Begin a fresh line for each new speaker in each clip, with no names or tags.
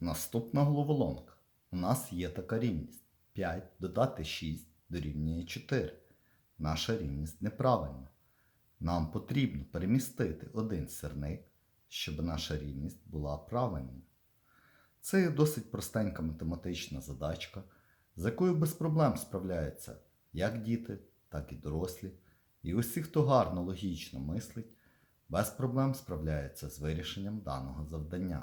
Наступна головоломка. У нас є така рівність. 5 додати 6 дорівнює 4. Наша рівність неправильна. Нам потрібно перемістити один сирник, щоб наша рівність була правильною. Це є досить простенька математична задачка, з якою без проблем справляються як діти, так і дорослі. І усі, хто гарно логічно мислить, без проблем справляються з вирішенням даного завдання.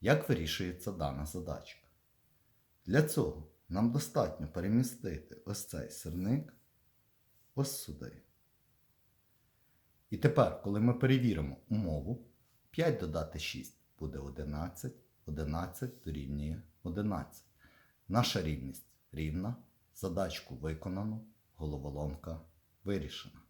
Як вирішується дана задачка? Для цього нам достатньо перемістити ось цей сирник ось сюди. І тепер, коли ми перевіримо умову, 5 додати 6 буде 11, 11 дорівнює 11. Наша рівність рівна, задачку виконано, головоломка вирішена.